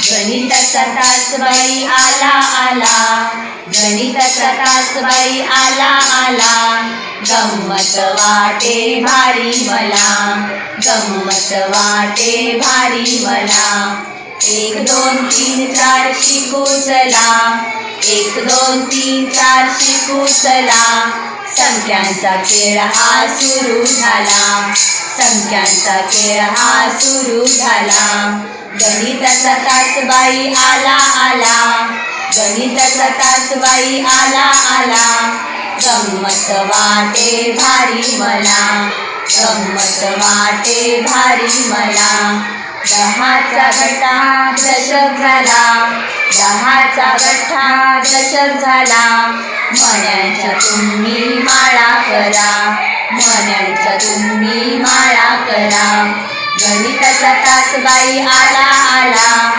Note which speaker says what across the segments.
Speaker 1: गणिताचा तासबाई आला आला. गणिताचा तासबाई आला आला. गंमत वाटे भारी मला. गंमत वाटे भारी मला. एक दोन तीन चार शिकू चला. एक दोन तीन चार शिकू चला. संख्यांचा खेळ हा सुरू झाला. संख्यांचा खेळ हा सुरू झाला. गणिताचा तासबाई आला आला. गणिताचा तासबाई आला आला. गंमत वाटे भारी मला. गंमत वाटे भारी मला. दहाचा गठा दशक झाला. दहाचा गठा दशक झाला. मण्याच्या तुम्ही माळा करा. मण्याच्या तुम्ही माळा करा. गणिताचा तासबाई आला आला.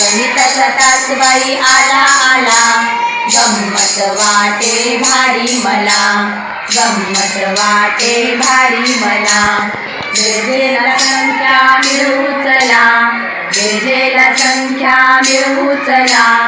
Speaker 1: गणिताचा तासबाई आला आला. गंमत वाटे भारी मला. गंमत वाटे भारी मला. बेरजेला संख्या मिळवू चला. बेरजेला संख्या मिळवू चला.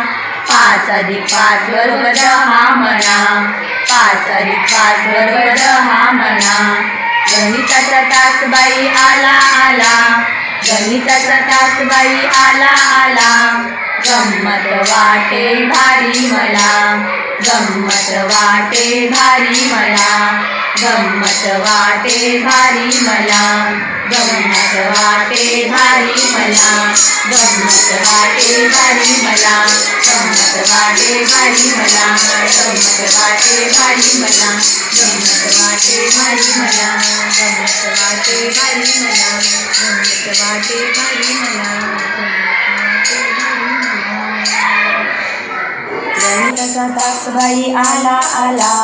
Speaker 1: पाच अधिक पाच बरोबर दहा म्हणा. पाच अधिक पाच बरोबर दहा म्हणा. गणिताचा तासबाई आला आला. गणिताचा तासबाई आला आला. गंमत वाटे भारी मला. गंमत वाटे भारी मला. गंमत वाटे भारी मला. गंमत वाटे भारी मला गंमत वाटे भारी मला गंमत वाटे भारी मला गंमत वाटे भारी मला गंमत वाटे भारी मला गंमत वाटे भारी मला गंमत वाटे भारी मला गणिताचा तासबाई आला आला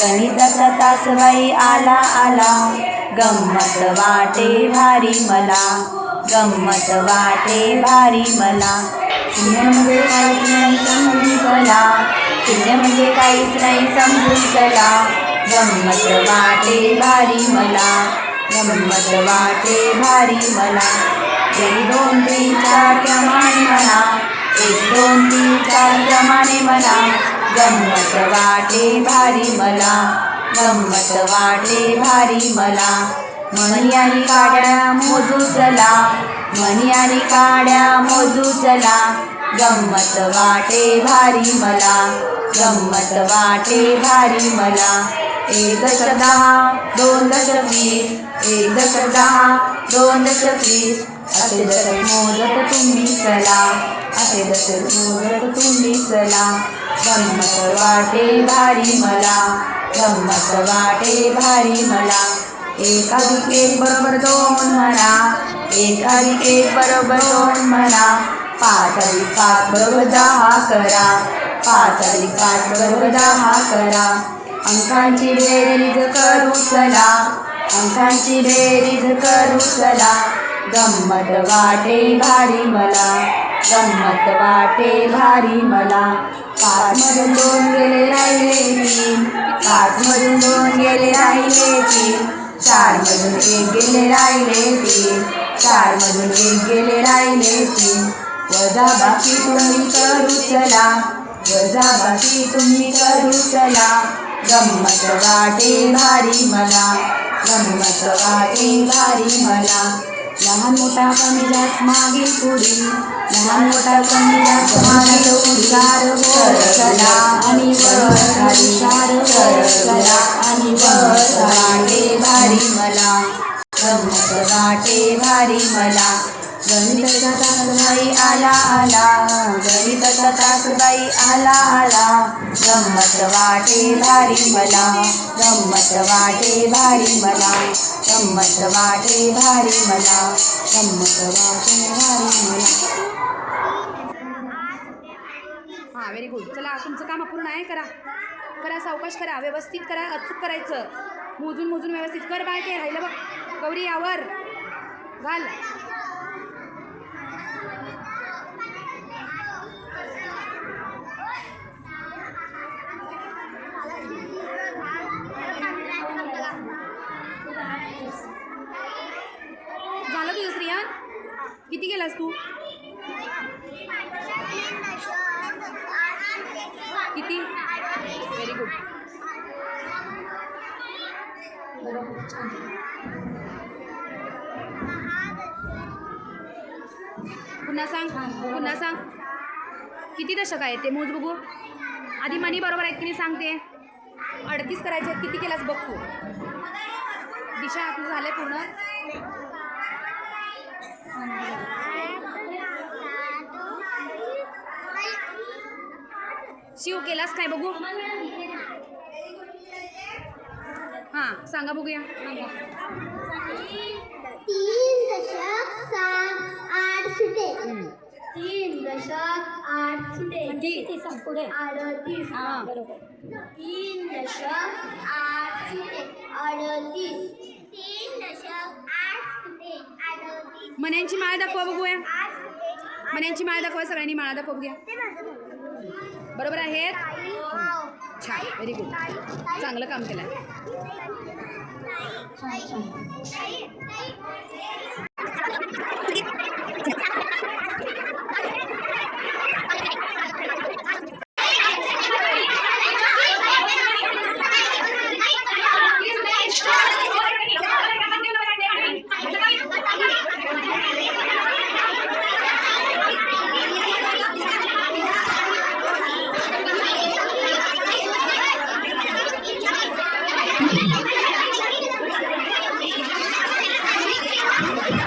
Speaker 1: गणिताचा तासबाई आला आला. गंमत वाटे भारी मला. गंमत वाटे भारी मला. शून्य म्हणजे काहीच नाही समजून चला. शून्य म्हणजे काहीच नाही समजून चला. गंमत वाटे भारी मला. गंमत वाटे भारी मला. एक दोन तीन चार प्रमाणे म्हणा. एक दोन तीन चार प्रमाणे म्हणा. गंमत वाटे भारी मला. गंमत वाटे भारी मला. मणी आणि काड्या मोजू चला. मणी आणि काड्या मोजू चला. गंमत वाटे भारी मला. गंमत वाटे भारी मला. एक दश दहा दोन दश वीस. एक दश दहा दोन दश वीस. असे दश मोजत तुम्ही चला. असे दश मोजत तुम्ही चला. गंमत वाटे भारी मला गंमत वाटे भारी मला. एक अधिक एक बरोबर दोन म्हणा एक अधिक एक बरोबर दोन म्हणा. पाच अधिक पाच बरोबर दहा करा पाच अधिक पाच बरोबर दहा करा. अंकांची बेरीज करू चला अंकांची बेरीज करू चला. गंमत वाटे भारी मला. गंमत वाटे भारी मला. पाच मधून दोन गेले राहिले तीन पाच मधून दोन गेले राहिले तीन चारमधून एक गेले राहिले तीन चारमधून एक गेले राहिले तीन वजा बाकी तुम्ही करू चला. वजा बाकी तुम्ही करू चला. गंमत वाटे भारी मला. गंमत वाटे भारी मला. लहान मोठा कमी जास्त मागील पुढील लहान मोठा कमी जास्त मागील पुढी वर चला आणि वर खाली. वर चला आणि वर वाटे भारी मला. गंमत वाटे भारी मला. गणिताचा तासबाई आला आला. गणिताचा तासबाई आला आला. गंमत वाटे भारी मला. गंमत वाटे भारी मला. गंमत वाटे भारी मला गंमत वाटे भारी मला.
Speaker 2: हां व्हेरी गुड चला तुमचं काम पूर्ण आहे करा. करा सावकाश करा व्यवस्थित करा अचूक करायचं. मोजून मोजून व्यवस्थित. कर बाय ते राहिलं बघ. गौरी यावर. घाल. तर किती गेलास तू? किती? व्हेरी गुड पुन्हा सांग पुन्हा सांग. किती दशक आहे ते? मोज बघू. आधी मनी बरोबर आहेत की नाही सांगते. अडतीस करायचे आहेत किती केलास बघ तू? दिशा आपलं झालं पूर्ण. शिव केलास काय बघू? हां सांगा बघूया.
Speaker 3: तीन दशक सात आठ सुटे. तीन दशक आठ सुटे? पुढे? अडतीस.
Speaker 2: हां.
Speaker 3: तीन दशक आठ सुटे. अडतीस तीन दशक आठ सुटे अडतीस
Speaker 2: मण्यांची माळ दाखवा बघूया. मण्यांची माळ दाखवा सगळ्यांनी माळा दाखवा बघूया. बरोबर आहेत? छान व्हेरी गुड चांगलं काम केलं
Speaker 3: आहे Oh, my God.